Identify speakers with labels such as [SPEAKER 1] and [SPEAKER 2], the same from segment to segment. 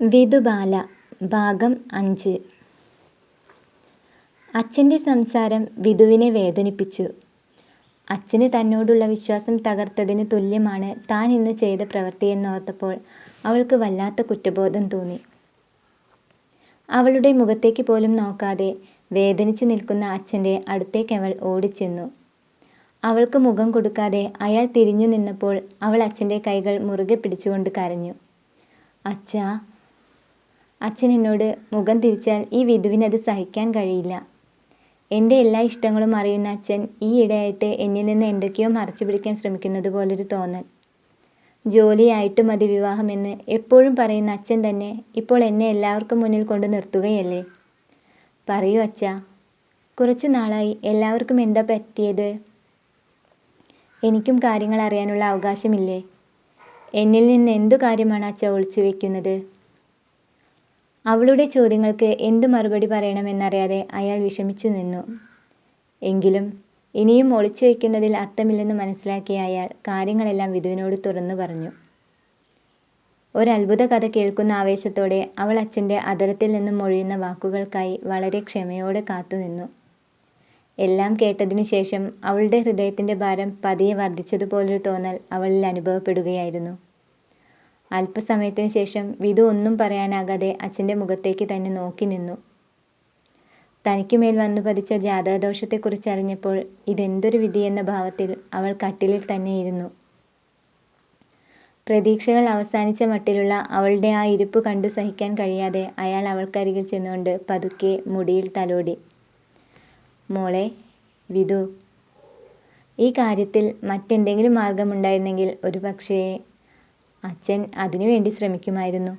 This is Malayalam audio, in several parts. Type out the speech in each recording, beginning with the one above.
[SPEAKER 1] വിധുബാല ഭാഗം അഞ്ച് അച്ഛന്റെ സംസാരം വിധുവിനെ വേദനിപ്പിച്ചു. അച്ഛന് തന്നോടുള്ള വിശ്വാസം തകർത്തതിന് തുല്യമാണ് താൻ ഇന്ന് ചെയ്ത പ്രവൃത്തിയെന്നോർത്തപ്പോൾ അവൾക്ക് വല്ലാത്ത കുറ്റബോധം തോന്നി. അവളുടെ മുഖത്തേക്ക് പോലും നോക്കാതെ വേദനിച്ചു നിൽക്കുന്ന അച്ഛന്റെ അടുത്തേക്ക് അവൾ ഓടിച്ചെന്നു. അവൾക്ക് മുഖം കൊടുക്കാതെ അയാൾ തിരിഞ്ഞു നിന്നപ്പോൾ അവൾ അച്ഛന്റെ കൈകൾ മുറുകെ പിടിച്ചുകൊണ്ട് കരഞ്ഞു. "അച്ഛാ... അച്ഛൻ എന്നോട് മുഖം തിരിച്ചാൽ ഈ വിധുവിനത് സഹിക്കാൻ കഴിയില്ല. എന്റെ എല്ലാ ഇഷ്ടങ്ങളും അറിയുന്ന അച്ഛൻ ഈയിടെയായിട്ട് എന്നിൽ നിന്ന് എന്തൊക്കെയോ മറച്ചു പിടിക്കാൻ ശ്രമിക്കുന്നത് പോലൊരു തോന്നൽ. ജോലിയായിട്ട് മതി വിവാഹമെന്ന് എപ്പോഴും പറയുന്ന അച്ഛൻ തന്നെ ഇപ്പോൾ എന്നെ എല്ലാവർക്കും മുന്നിൽ കൊണ്ട് നിർത്തുകയല്ലേ. പറയൂ അച്ഛ കുറച്ചു നാളായി എല്ലാവർക്കും എന്താ പറ്റിയത്? എനിക്കും കാര്യങ്ങൾ അറിയാനുള്ള അവകാശമില്ലേ? എന്നിൽ നിന്ന് എന്തു കാര്യമാണ് അച്ഛ ഒളിച്ചു ഒളിച്ചുവെക്കുന്നത്? " അവളുടെ ചോദ്യങ്ങൾക്ക് എന്തു മറുപടി പറയണമെന്നറിയാതെ അയാൾ വിഷമിച്ചു നിന്നു. എങ്കിലും ഇനിയും ഒളിച്ചു വയ്ക്കുന്നതിൽ അർത്ഥമില്ലെന്ന് മനസ്സിലാക്കിയ അയാൾ കാര്യങ്ങളെല്ലാം വിധുവിനോട് തുറന്നു പറഞ്ഞു. ഒരത്ഭുത കഥ കേൾക്കുന്ന ആവേശത്തോടെ അവൾ അച്ഛന്റെ അതരത്തിൽ നിന്നും മൊഴിയുന്ന വാക്കുകൾക്കായി വളരെ ക്ഷമയോടെ കാത്തുനിന്നു. എല്ലാം കേട്ടതിനു ശേഷം അവളുടെ ഹൃദയത്തിന്റെ ഭാരം പതിയെ വർദ്ധിച്ചതുപോലൊരു തോന്നൽ അവളിൽ അനുഭവപ്പെടുകയായിരുന്നു. അല്പസമയത്തിനു ശേഷം വിധു ഒന്നും പറയാനാകാതെ അച്ഛന്റെ മുഖത്തേക്ക് തന്നെ നോക്കി നിന്നു. തനിക്കുമേൽ ജാതകദോഷത്തെക്കുറിച്ച് ജാതകദോഷത്തെക്കുറിച്ചറിഞ്ഞപ്പോൾ ഇതെന്തൊരു വിധിയെന്ന ഭാവത്തിൽ അവൾ കട്ടിലിൽ തന്നെ ഇരുന്നു. പ്രതീക്ഷകൾ അവസാനിച്ച മട്ടിലുള്ള അവളുടെ ആ ഇരിപ്പ് കണ്ടു സഹിക്കാൻ കഴിയാതെ അയാൾ അവൾക്കരികിൽ ചെന്നുകൊണ്ട് പതുക്കെ മുടിയിൽ തലോടി. മോളെ വിധു ഈ കാര്യത്തിൽ മറ്റെന്തെങ്കിലും മാർഗമുണ്ടായിരുന്നെങ്കിൽ ഒരു ഒരുപക്ഷേ അച്ഛൻ അതിനുവേണ്ടി ശ്രമിക്കുമായിരുന്നു.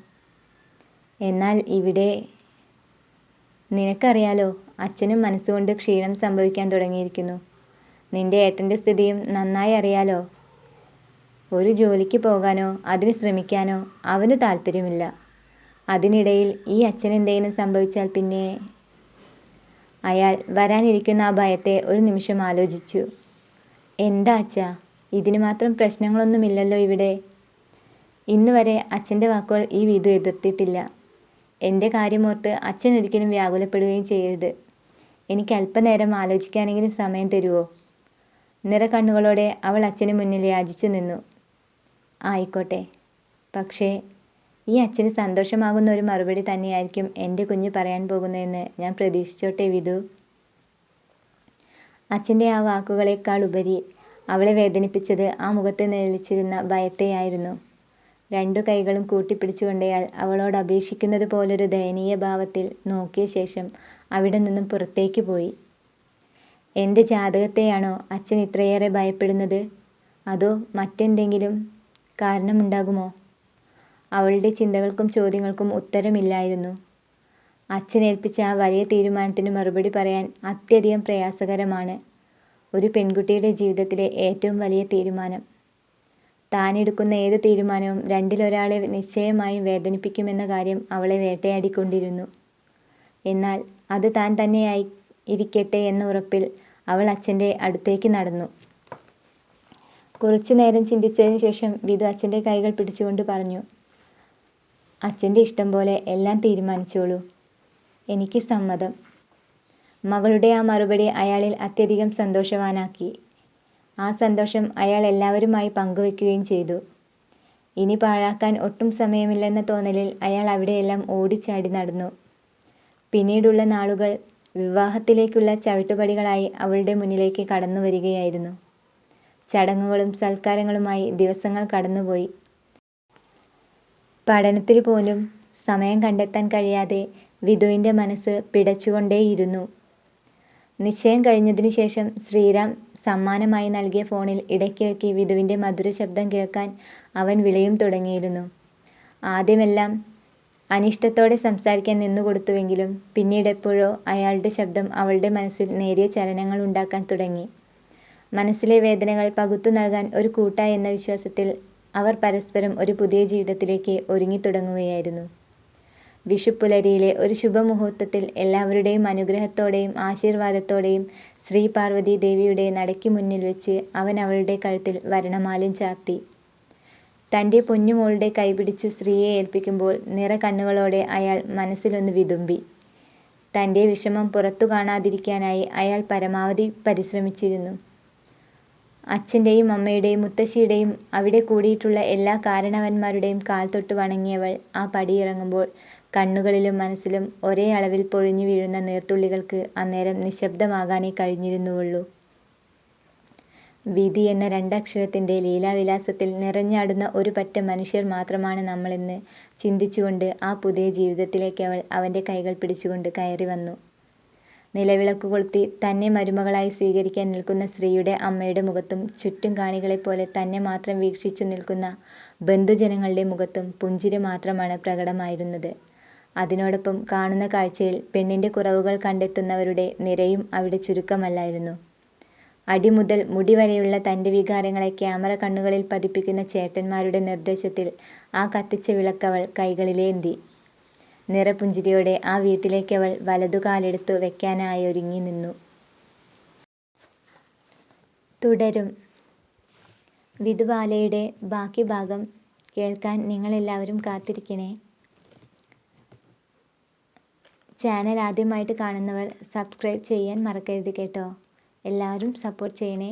[SPEAKER 1] എന്നാൽ ഇവിടെ... നിനക്കറിയാലോ അച്ഛനും മനസ്സുകൊണ്ട് ക്ഷീണം സംഭവിക്കാൻ തുടങ്ങിയിരിക്കുന്നു. നിന്റെ ഏട്ടന്റെ സ്ഥിതിയും നന്നായി അറിയാലോ. ഒരു ജോലിക്ക് പോകാനോ അതിന് ശ്രമിക്കാനോ അവന് താല്പര്യമില്ല. അതിനിടയിൽ ഈ അച്ഛൻ എന്തെങ്കിലും സംഭവിച്ചാൽ പിന്നെ... " അയാൾ വരാനിരിക്കുന്ന ആ ഭയത്തെ ഒരു നിമിഷം ആലോചിച്ചു. "എന്താ അച്ഛാ, ഇതിന് മാത്രം പ്രശ്നങ്ങളൊന്നുമില്ലല്ലോ ഇവിടെ? ഇന്നുവരെ അച്ഛന്റെ വാക്കുകൾ ഈ വിധു എതിർത്തിട്ടില്ല. എന്റെ കാര്യമോർത്ത് അച്ഛൻ ഒരിക്കലും വ്യാകുലപ്പെടുകയും ചെയ്യരുത്. എനിക്ക് അല്പനേരം ആലോചിക്കാനെങ്കിലും സമയം തരുമോ നിറ കണ്ണുകളോടെ അവൾ അച്ഛന് മുന്നിൽ യാചിച്ചു നിന്നു. "ആയിക്കോട്ടെ. പക്ഷേ ഈ അച്ഛന് സന്തോഷമാകുന്ന ഒരു മറുപടി തന്നെയായിരിക്കും എന്റെ കുഞ്ഞ് പറയാൻ പോകുന്നതെന്ന് ഞാൻ പ്രതീക്ഷിച്ചോട്ടെ വിധു " അച്ഛന്റെ ആ വാക്കുകളേക്കാളുപരി അവളെ വേദനിപ്പിച്ചത് ആ മുഖത്ത് നിഴലിച്ചിരുന്ന ഭയത്തെയായിരുന്നു. രണ്ടു കൈകളും കൂട്ടിപ്പിടിച്ചുകൊണ്ടയാൽ അവളോട് അപേക്ഷിക്കുന്നത് പോലൊരു ദയനീയ ഭാവത്തിൽ നോക്കിയ ശേഷം അവിടെ നിന്നും പുറത്തേക്ക് പോയി. "എന്റെ ജാതകത്തെയാണോ അച്ഛൻ ഇത്രയേറെ ഭയപ്പെടുന്നത്? അതോ മറ്റെന്തെങ്കിലും കാരണമുണ്ടാകുമോ? " അവളുടെ ചിന്തകൾക്കും ചോദ്യങ്ങൾക്കും ഉത്തരമില്ലായിരുന്നു. അച്ഛനേൽപ്പിച്ച ആ വലിയ തീരുമാനത്തിനു മറുപടി പറയാൻ അത്യധികം പ്രയാസകരമാണ്. ഒരു പെൺകുട്ടിയുടെ ജീവിതത്തിലെ ഏറ്റവും വലിയ തീരുമാനം. താനെടുക്കുന്ന ഏത് തീരുമാനവും രണ്ടിലൊരാളെ നിശ്ചയമായും വേദനിപ്പിക്കുമെന്ന കാര്യം അവളെ വേട്ടയാടിക്കൊണ്ടിരുന്നു. എന്നാൽ അത് താൻ തന്നെയായിരിക്കട്ടെ എന്ന ഉറപ്പിൽ അവൾ അച്ഛന്റെ അടുത്തേക്ക് നടന്നു. കുറച്ചുനേരം ചിന്തിച്ചതിന് ശേഷം വിധു അച്ഛന്റെ കൈകൾ പിടിച്ചുകൊണ്ട് പറഞ്ഞു. "അച്ഛന്റെ ഇഷ്ടം പോലെ എല്ലാം തീരുമാനിച്ചോളൂ. എനിക്ക് സമ്മതം. " മകളുടെ ആ മറുപടി അയാളിൽ അത്യധികം സന്തോഷവാനാക്കി. ആ സന്തോഷം അയാൾ എല്ലാവരുമായി പങ്കുവെക്കുകയും ചെയ്തു. ഇനി പാഴാക്കാൻ ഒട്ടും സമയമില്ലെന്ന തോന്നലിൽ അയാൾ അവിടെയെല്ലാം ഓടിച്ചാടി നടന്നു. പിന്നീടുള്ള നാളുകൾ വിവാഹത്തിലേക്കുള്ള ചവിട്ടുപടികളായി അവളുടെ മുന്നിലേക്ക് കടന്നു വരികയായിരുന്നു ചടങ്ങുകളും സൽക്കാരങ്ങളുമായി ദിവസങ്ങൾ കടന്നുപോയി. പഠനത്തിൽ പോലും സമയം കണ്ടെത്താൻ കഴിയാതെ വിധുവിന്റെ മനസ്സ് പിടച്ചുകൊണ്ടേയിരുന്നു. നിശ്ചയം കഴിഞ്ഞതിനു ശേഷം ശ്രീറാം സമ്മാനമായി നൽകിയ ഫോണിൽ ഇടയ്ക്കിടയ്ക്ക് വിധുവിന്റെ മധുരശബ്ദം കേൾക്കാൻ അവൻ വിളയും തുടങ്ങിയിരുന്നു. ആദ്യമെല്ലാം അനിഷ്ടത്തോടെ സംസാരിക്കാൻ നിന്നുകൊടുത്തുവെങ്കിലും പിന്നീടെപ്പോഴോ അയാളുടെ ശബ്ദം അവളുടെ മനസ്സിൽ നേരിയ ചലനങ്ങൾ ഉണ്ടാക്കാൻ തുടങ്ങി. മനസ്സിലെ വേദനകൾ പകുത്തു നൽകാൻ ഒരു കൂട്ടായി എന്ന വിശ്വാസത്തിൽ അവർ പരസ്പരം ഒരു പുതിയ ജീവിതത്തിലേക്ക് ഒരുങ്ങിത്തുടങ്ങുകയായിരുന്നു. വിഷുപ്പുലരിയിലെ ഒരു ശുഭമുഹൂർത്തത്തിൽ എല്ലാവരുടെയും അനുഗ്രഹത്തോടെയും ആശീർവാദത്തോടെയും ശ്രീ പാർവതീ ദേവിയുടെ നടയ്ക്ക് മുന്നിൽ വെച്ച് അവൻ അവളുടെ കഴുത്തിൽ വരണമാല്യം ചാർത്തി. തന്റെ പൊന്നുമോളുടെ കൈപിടിച്ചു ശ്രീയെ ഏൽപ്പിക്കുമ്പോൾ നിറകണ്ണുകളോടെ അയാൾ മനസ്സിലൊന്ന് വിതുമ്പി. തന്റെ വിഷമം പുറത്തു കാണാതിരിക്കാനായി അയാൾ പരമാവധി പരിശ്രമിച്ചിരുന്നു. അച്ഛന്റെയും അമ്മയുടെയും മുത്തശ്ശിയുടെയും അവിടെ കൂടിയിട്ടുള്ള എല്ലാ കാരണവന്മാരുടെയും കാൽ തൊട്ട് വണങ്ങിയവൾ ആ പടിയിറങ്ങുമ്പോൾ കണ്ണുകളിലും മനസ്സിലും ഒരേ അളവിൽ പൊഴിഞ്ഞു വീഴുന്ന നീർത്തുള്ളികൾക്ക് അന്നേരം നിശ്ശബ്ദമാകാനേ കഴിഞ്ഞിരുന്നുള്ളൂ. വിധി എന്ന രണ്ടക്ഷരത്തിന്റെ ലീലാവിലാസത്തിൽ നിറഞ്ഞാടുന്ന ഒരു പറ്റം മനുഷ്യർ മാത്രമാണ് നമ്മളെന്ന് ചിന്തിച്ചുകൊണ്ട് ആ പുതിയ ജീവിതത്തിലേക്ക് അവൾ അവന്റെ കൈകൾ പിടിച്ചുകൊണ്ട് കയറിവന്നു. നിലവിളക്ക് കൊളുത്തി തന്നെ മരുമകളായി സ്വീകരിക്കാൻ നിൽക്കുന്ന സ്ത്രീയുടെ അമ്മയുടെ മുഖത്തും ചുറ്റും കാണികളെപ്പോലെ തന്നെ മാത്രം വീക്ഷിച്ചു നിൽക്കുന്ന ബന്ധുജനങ്ങളുടെ മുഖത്തും പുഞ്ചിരി മാത്രമാണ് പ്രകടമായിരുന്നത്. അതിനോടൊപ്പം കാണുന്ന കാഴ്ചയിൽ പെണ്ണിന്റെ കുറവുകൾ കണ്ടെത്തുന്നവരുടെ നിരയും അവിടെ ചുരുക്കമല്ലായിരുന്നു. അടി മുതൽ മുടി വരെയുള്ള തന്റെ വികാരങ്ങളെ ക്യാമറ കണ്ണുകളിൽ പതിപ്പിക്കുന്ന ചേട്ടന്മാരുടെ നിർദ്ദേശത്തിൽ ആ കത്തിച്ച വിളക്കവൾ കൈകളിലേന്തി. നിറപുഞ്ചിരിയോടെ ആ വീട്ടിലേക്കവൾ വലതുകാലെടുത്തു വെക്കാനായൊരുങ്ങി നിന്നു. തുടരും. വിധുബാലയുടെ ബാക്കി ഭാഗം കേൾക്കാൻ നിങ്ങളെല്ലാവരും കാത്തിരിക്കണേ. ചാനൽ ആദ്യമായിട്ട് കാണുന്നവർ സബ്സ്ക്രൈബ് ചെയ്യാൻ മറക്കരുത് കേട്ടോ. എല്ലാവരും സപ്പോർട്ട് ചെയ്യണേ.